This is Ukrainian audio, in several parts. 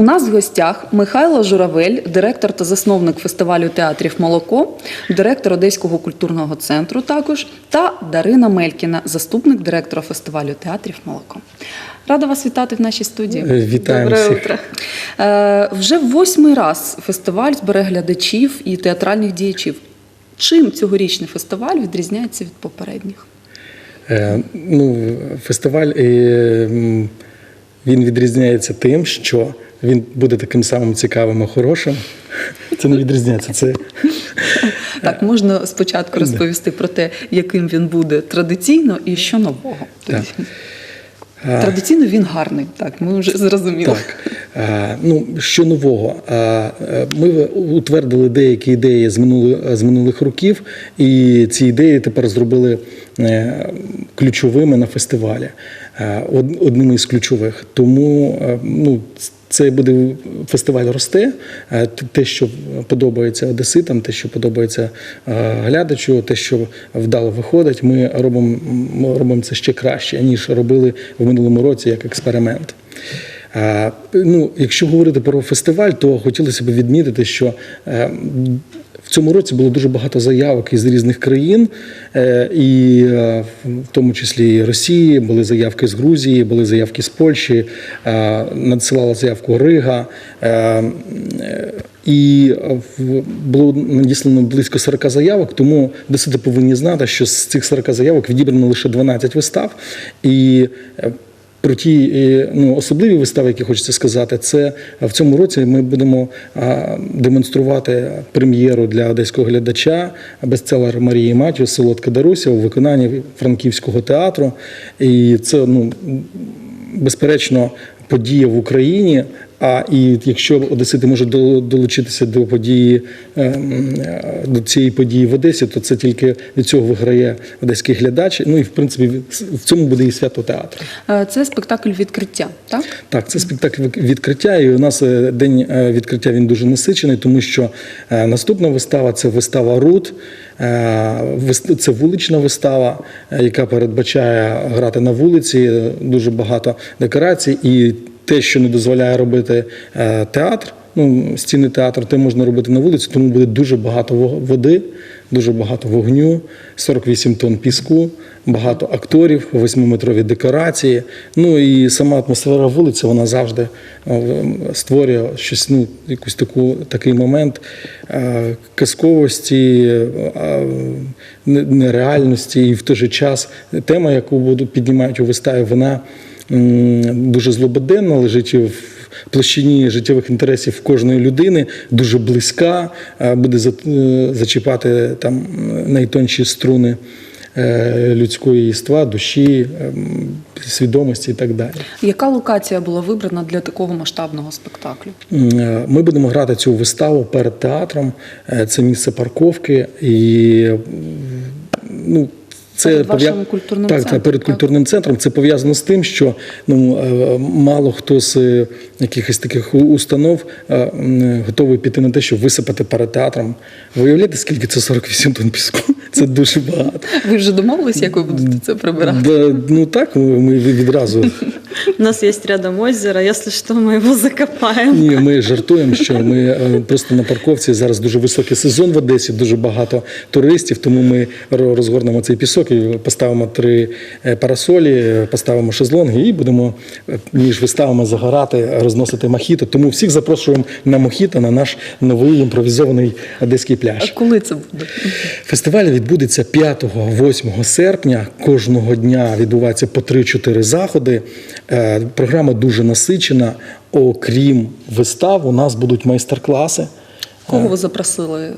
У нас в гостях Михайло Журавель, директор та засновник фестивалю театрів Молоко, директор Одеського культурного центру також, та Дарина Мелькіна, заступник директора фестивалю театрів Молоко. Рада вас вітати в нашій студії. Вітаємо Доброе всіх. утро. Е, вже восьмий раз фестиваль збере глядачів і театральних діячів. Чим цьогорічний фестиваль відрізняється від попередніх? Е, Ну, фестиваль е, він відрізняється тим, що він буде таким самим цікавим і хорошим. Це не відрізняється. Це Так, можна спочатку розповісти про те, яким він буде традиційно і що нового. Так. Традиційно він гарний, так, ми вже зрозуміли. Так. Ну, що нового? Е, Ми утвердили деякі ідеї з, минулих, з минулих років, і ці ідеї тепер зробили е, ключовими на фестивалі. Е, од- Одними із ключових. Тому ну, це буде фестиваль росте. Е, Те, що подобається одеситам, те, що подобається е, глядачу, те, що вдало виходить, ми робимо, ми робимо це ще краще, ніж робили в минулому році як експеримент. Е, Ну, якщо говорити про фестиваль, то хотілося б відмітити, що е, цьому році було дуже багато заявок із різних країн, е, і е, в тому числі і Росії, були заявки з Грузії, були заявки з Польщі, е, надсилала заявку Рига. І було надіслано близько 40 заявок, тому досить повинні знати, що з цих 40 заявок відібрано лише 12 вистав. І про ті е, ну, особливі вистави, які хочеться сказати, це в цьому році ми будемо демонструвати прем'єру для одеського глядача бестселер Марії Матю Солодка Даруся у виконанні франківського театру. І це ну, безперечно подія в Україні. А і якщо одесити можуть долучитися до події ем, до цієї події в Одесі, то це тільки від цього виграє одеський глядач. Ну і в принципі в цьому буде і свято театру. Е, Це спектакль відкриття, так? Так, це спектакль відкриття, і у нас е, день е, відкриття він дуже насичений, тому що наступна вистава це вистава Рут. Це вулична вистава, яка передбачає грати на вулиці, дуже багато декорацій, і те, що не дозволяє робити е, театр. Ну, стіни театру, те можна робити на вулиці, тому буде дуже багато води, дуже багато вогню, 48 тонн піску, багато акторів, восьмиметрові декорації. Ну і сама атмосфера вулиці, вона завжди е, створює щось, ну, якусь таку такий момент е, казковості, нереальності, і в той же час тема, яку будуть піднімають у виставі, вона дуже злободенна, лежить в площині життєвих інтересів кожної людини, дуже близька, е, буде е, зачіпати там найтонші струни е, людського єства, душі, свідомості і так далі. Яка локація була вибрана для такого масштабного спектаклю? Ми будемо грати цю виставу перед театром. Це місце парковки і ну. Це Перед вашим культурним так, центром, Так, перед так? культурним центром. Це пов'язано з тим, що ну, е, мало хто з е, якихось таких установ е, готовий піти на те, щоб висипати перед театром. Ви скільки це 48 тонн піску? Це дуже багато. Ви вже домовились, як ви будете це прибирати? Да, ну так, ми відразу У нас есть рядом озеро, если что, мы его закопаем. Ні, ми жартуємо, що ми е, просто на парковці зараз дуже високий сезон в Одесі, дуже багато туристів, тому ми розгорнемо цей пісок і поставимо три е, парасолі, поставимо шезлонги і будемо е, між виставами загорати, розносити мохіто. Тому всіх запрошуємо на мохіто на наш новий імпровізований одеський А пляж. коли це буде? Фестиваль відбудеться 5-8 серпня. Кожного дня відбувається по 3-4 заходи. Е, Програма дуже насичена. Окрім вистав, у нас будуть майстер-класи. Кого ви запросили, е,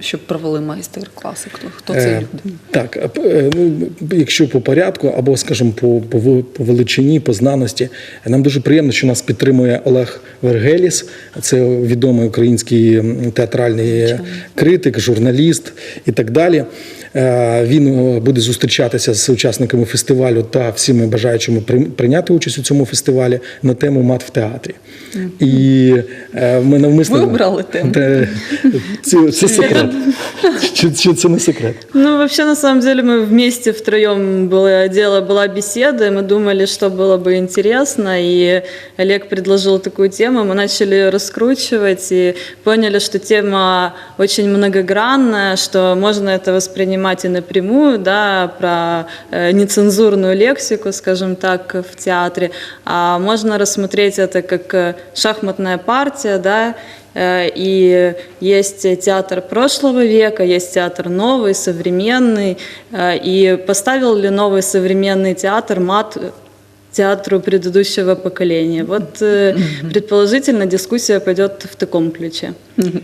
щоб провели майстер-класи? Хто, хто це Е, люди? Так, е, ну, якщо по порядку, або, скажімо, по, по, по величині, по знаності, нам дуже приємно, що нас підтримує Олег Вергеліс. Це відомий український театральний критик, журналіст і так далі. Е, Він буде зустрічатися з учасниками фестивалю та всіми бажаючими прийняти участь у цьому фестивалі на тему мат в театрі. І е, ми навмисно Ви обрали тему. Те- Це, це секрет. Чи це не секрет? Ну, вообще, на самом деле, мы вместе втроем было дело, была беседа, и мы думали, что было бы интересно, и Олег предложил такую тему, мы начали раскручивать и поняли, что тема очень многогранная, что можно это воспринимать и напрямую, да, про э, нецензурную лексику, скажем так, в театре, а можно рассмотреть это как э, шахматная партия, да, И есть театр прошлого века, есть театр новый, современный. Э, И поставил ли новый современный театр мат театру предыдущего поколения? Вот э, предположительно дискуссия пойдет в таком ключе.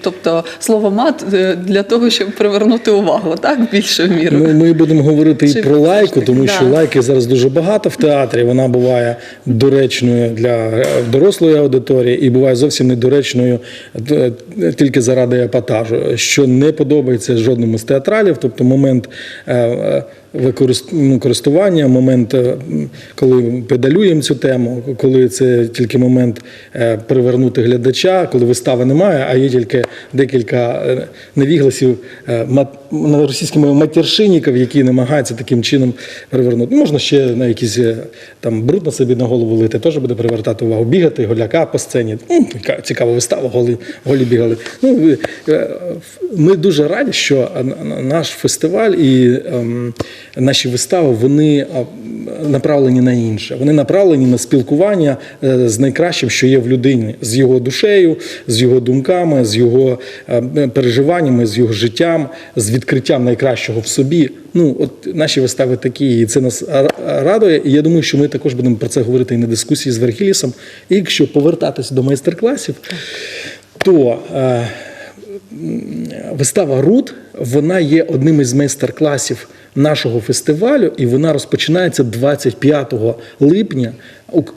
Тобто слово мат е, для того, щоб привернути увагу, так більшою мірою. Ми, ми будемо говорити Чи і про лайку, тому Да. що лайки зараз дуже багато в театрі. Вона буває доречною для е, дорослої аудиторії і буває зовсім недоречною е, тільки заради епатажу, що не подобається жодному з театралів. Тобто момент е, е, використ- ну, користування, момент, коли педалюємо цю тему, коли це тільки момент е, привернути глядача, коли вистави немає, а є тільки декілька е, невігласів е, на російському матершинників, які намагаються таким чином привернути. Можна ще на якийсь е, там бруд на собі на голову лити, теж буде привертати увагу. Бігати, голяка по сцені. Цікава вистава, голі, голі бігали. Ну, е, ми дуже раді, що наш фестиваль і ем, наші вистави вони направлені на інше. Вони направлені на спілкування е, з найкращим, що є в людині, з його душею, з його думками, з його е, переживаннями, з його життям, з відкриттям найкращого в собі. Ну, от наші вистави такі, і це нас радує. І я думаю, що ми також будемо про це говорити і на дискусії з Вергілісом. І якщо повертатись до майстер-класів, то е, вистава Рут вона є одним із майстер-класів нашого фестивалю, і вона розпочинається 25 липня.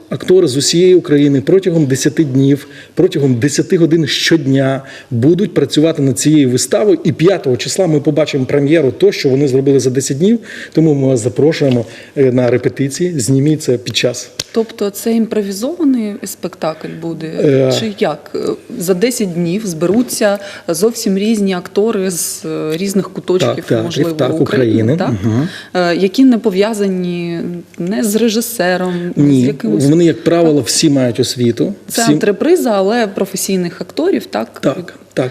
Актори з усієї України протягом 10 днів, протягом 10 годин щодня будуть працювати над цією виставою. І 5 числа ми побачимо прем'єру, то що вони зробили за 10 днів. Тому ми вас запрошуємо е, на репетиції. Зніміть це під час. Тобто це імпровізований спектакль буде? Е. Чи як? Е, За 10 днів зберуться зовсім різні актори з е, різних куточків, Так, можливо, так, України, України. так? Е, які не пов'язані не з режисером, ні, з Ні, якимось. вони, як правило, всі мають освіту. Це всі... антреприза, але професійних акторів, так? Так, так.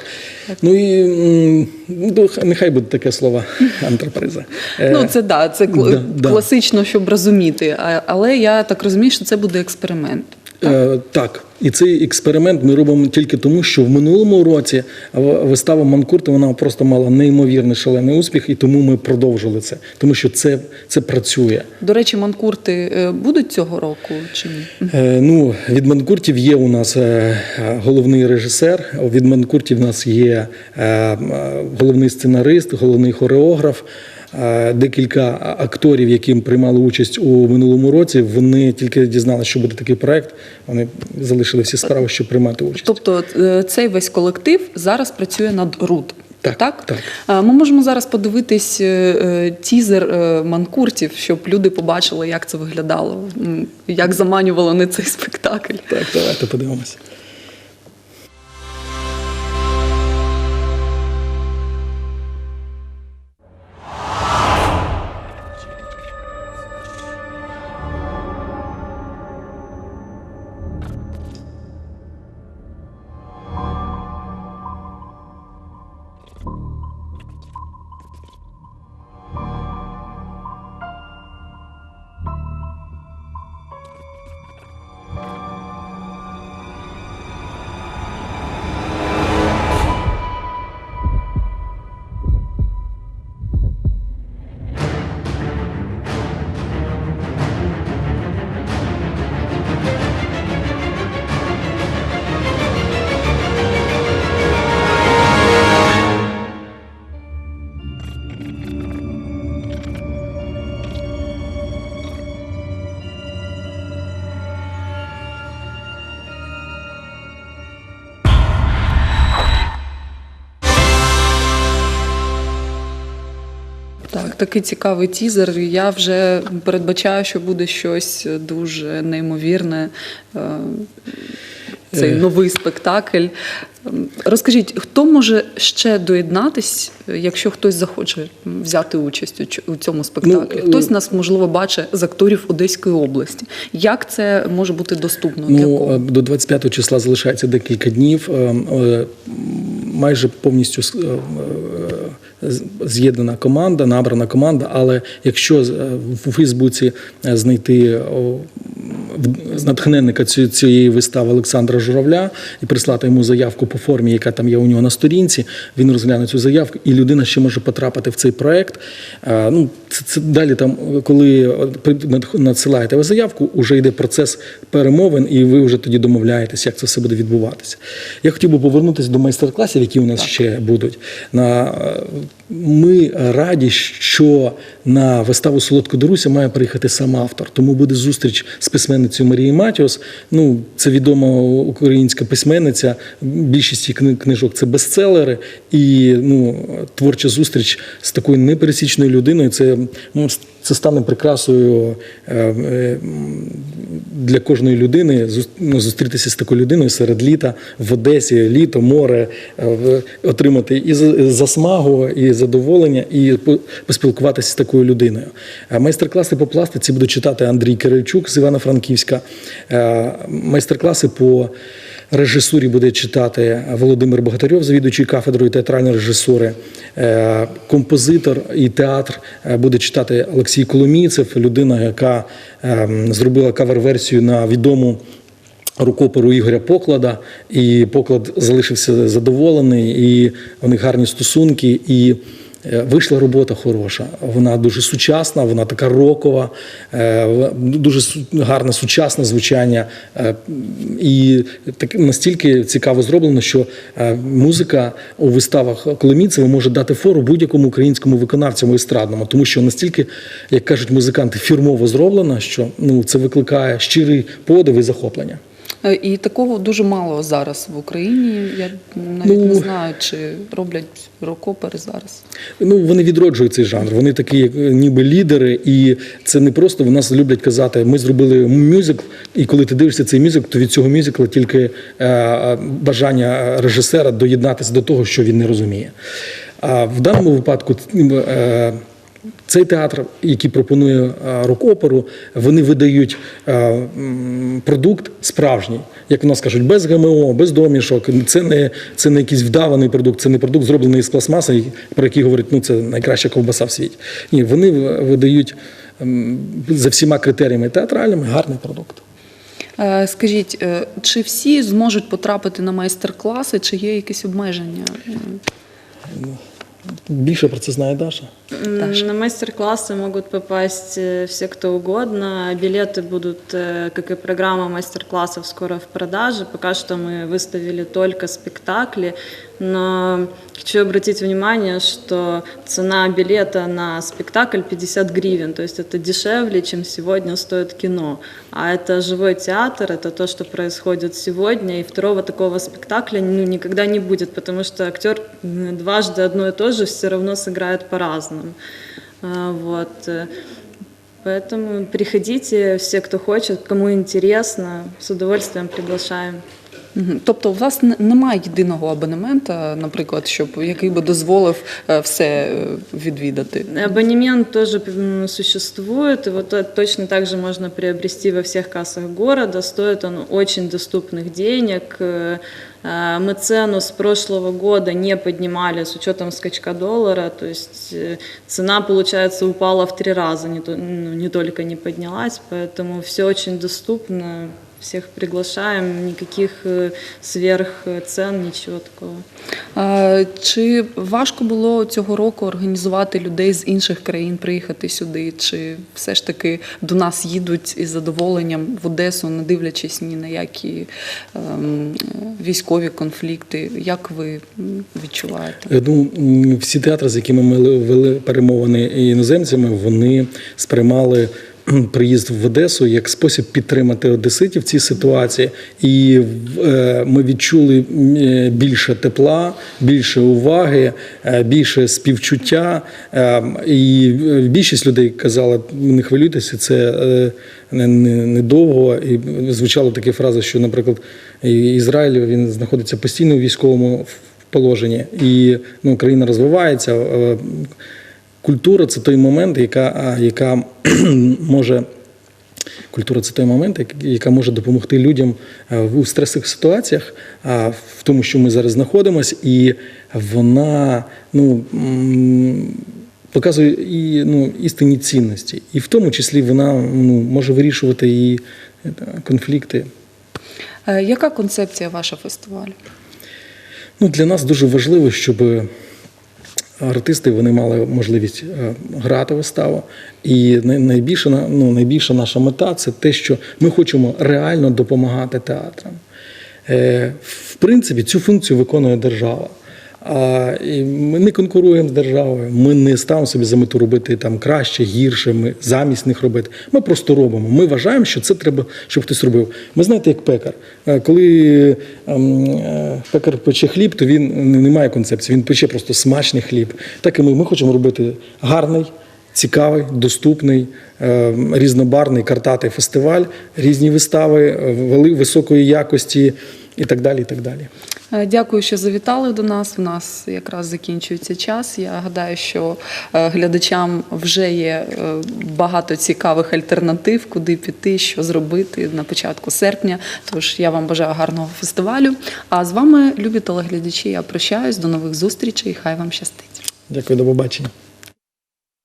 Ну і ну, нехай буде таке слово антреприза. Е, Ну, це да, це кл- Да, да. класично, щоб розуміти. Але я так розумію, що це буде експеримент. Е, так, і цей експеримент ми робимо тільки тому, що в минулому році вистава Манкурти вона просто мала неймовірний шалений успіх, і тому ми продовжили це, тому що це, це працює. До речі, манкурти е, будуть цього року чи ні? Е, Ну, від Манкуртів є у нас е, головний режисер. Від Манкуртів у нас є е, головний сценарист, головний хореограф. Декілька акторів, які приймали участь у минулому році, вони тільки дізналися, що буде такий проект. Вони залишили всі справи, щоб приймати участь. Тобто е, цей весь колектив зараз працює над РУД. Так, так. так Ми можемо зараз подивитись е, е, тізер е, манкуртів, щоб люди побачили, як це виглядало, як заманювало не цей спектакль. Так, давайте подивимося. Такий цікавий тізер. Я вже передбачаю, що буде щось дуже неймовірне. Е, цей Е. новий спектакль. Ем, Розкажіть, хто може ще доєднатись, якщо хтось захоче взяти участь у цьому спектаклі? Ну, Хтось нас можливо бачить з акторів Одеської області. Як це може бути доступно? для Ну, кого? е, до 25 числа залишається декілька днів. Е, е, Майже повністю з'єднана команда, набрана команда. Але якщо в Фейсбуці е, знайти натхненника цієї вистави Олександра Журавля і прислати йому заявку по формі, яка там є у нього на сторінці, він розгляне цю заявку, і людина ще може потрапити в цей проект. Е, Ну, це, це далі там, коли надсилаєте ви заявку, вже йде процес перемовин, і ви вже тоді домовляєтесь, як це все буде відбуватися. Я хотів би повернутися до майстер-класів, які у нас ще будуть. На, е, ми раді, що на виставу Солодко Доруся має приїхати сам автор. Тому буде зустріч з письменницею Марією Матіос. Ну, це відома українська письменниця. Більшість її книжок це бестселери. І ну, творча зустріч з такою непересічною людиною. Це, ну, це стане прикрасою е, е, для кожної людини ну, зустрітися з такою людиною серед літа в Одесі, літо, море, е, отримати і за- засмагу, і задоволення, і по- поспілкуватися з такою людиною. Е, Майстер-класи по пластиці буде читати Андрій Кирильчук з Івано-Франківська. Е, Майстер-класи по режисурі буде читати Володимир Богатарьов, завідуючий кафедрою театральної режисури. Е, Композитор і театр буде читати Олексій Коломійцев, людина, яка ем, зробила кавер-версію на відому рукоперу Ігоря Поклада, і Поклад залишився задоволений, і у них гарні стосунки. І е, вийшла робота хороша. Вона дуже сучасна, вона така рокова, е, дуже гарне сучасне звучання. е, І так настільки цікаво зроблено, що музика у виставах Коломійцева може дати фору будь-якому українському виконавцю естрадному, тому що настільки, як кажуть музиканти, фірмово зроблена, що ну це викликає щирий подив і захоплення. Е, І такого дуже мало зараз в Україні. Я навіть Ну, не знаю, чи роблять рок-опери зараз. Ну, вони відроджують цей жанр. Вони такі, е, ніби лідери, і це не просто в нас люблять казати, ми зробили мюзикл, і коли ти дивишся цей мюзикл, то від цього мюзикла тільки е, бажання режисера доєднатися до того, що він не розуміє. А в даному випадку цей театр, який пропонує е, рок-оперу, вони видають е, продукт справжній, як в нас кажуть, без ГМО, без домішок. Це не, це не якийсь вдаваний продукт, це не продукт, зроблений з пластмаси, про який говорять, ну це найкраща ковбаса в світі. Ні, вони видають за всіма критеріями театральними гарний продукт. Е, Скажіть, чи всі зможуть потрапити на майстер-класи, чи є якісь обмеження? Більше про це знає Даша. Даша. На мастер-классы могут попасть э, все, кто угодно. Билеты будут, э, как и программа мастер-классов, скоро в продаже. Пока что мы выставили только спектакли, но хочу обратить внимание, что цена билета на спектакль 50 гривен, то есть это дешевле, чем сегодня стоит кино. А это живой театр, это то, что происходит сегодня, и второго такого спектакля ну, никогда не будет, потому что актер дважды одно и то же все равно сыграет по-разному. А, Вот. э, Поэтому приходите, все, кто хочет, кому интересно, с удовольствием приглашаем. Мгм. Тобто, у вас н- немає єдиного абонемента, наприклад, щоб який би дозволив е, все е, відвідати. Абонемент тоже м, существует, его то- точно так же можно приобрести во всех кассах города. Стоит он очень доступных денег. Э, э, Мы цену с прошлого года не поднимали с учетом скачка доллара, то есть э, цена, получается, упала в три раза, не, то- ну, не только не поднялась, поэтому все очень доступно. Всех приглашаем, никаких э, сверх э, цен, ничего такого. А, Чи важко було цього року організувати людей з інших країн приїхати сюди? Чи все ж таки до нас їдуть із задоволенням в Одесу, не дивлячись ні на які ем, військові конфлікти? Як ви відчуваєте? Ну, всі театри, з якими ми вели перемовини іноземцями, вони сприймали приїзд в Одесу як спосіб підтримати одеситів в цій ситуації. І е, ми відчули більше тепла, більше уваги, е, більше співчуття. Е, І більшість людей казала, не хвилюйтеся, це не- не- недовго. І звучала такі фрази, що, наприклад, Ізраїль він знаходиться постійно у військовому положенні, і ну, країна розвивається. Культура це той момент, яка, яка може. Культура це той момент, яка може допомогти людям е, у стресових ситуаціях, а, в тому, що ми зараз знаходимося, і вона ну, показує і, ну, істинні цінності. І в тому числі вона ну, може вирішувати і е, конфлікти. Е, Яка концепція вашого фестивалю? Ну, для нас дуже важливо, щоб артисти вони мали можливість е, грати виставу. І най- найбільша, на- ну, найбільша наша мета це те, що ми хочемо реально допомагати театрам. Е, В принципі, цю функцію виконує держава. А і ми не конкуруємо з державою. Ми не ставимо собі за мету робити там краще, гірше. Ми замість них робити. Ми просто робимо. Ми вважаємо, що це треба, щоб хтось робив. Ми знаєте, як пекар. Е, Коли ем, е, пекар пече хліб, то він не має концепції. Він пече просто смачний хліб. Так і ми. Ми хочемо робити гарний. Цікавий, доступний, е, різнобарний картатий фестиваль, різні вистави, е, вели- високої якості і так далі. І так далі. Е, Дякую, що завітали до нас. У нас якраз закінчується час. Я гадаю, що е, глядачам вже є е, багато цікавих альтернатив, куди піти, що зробити на початку серпня. Тож я вам бажаю гарного фестивалю. А з вами, любі телеглядачі, я прощаюсь. До нових зустрічей. Хай вам щастить. Дякую, до побачення.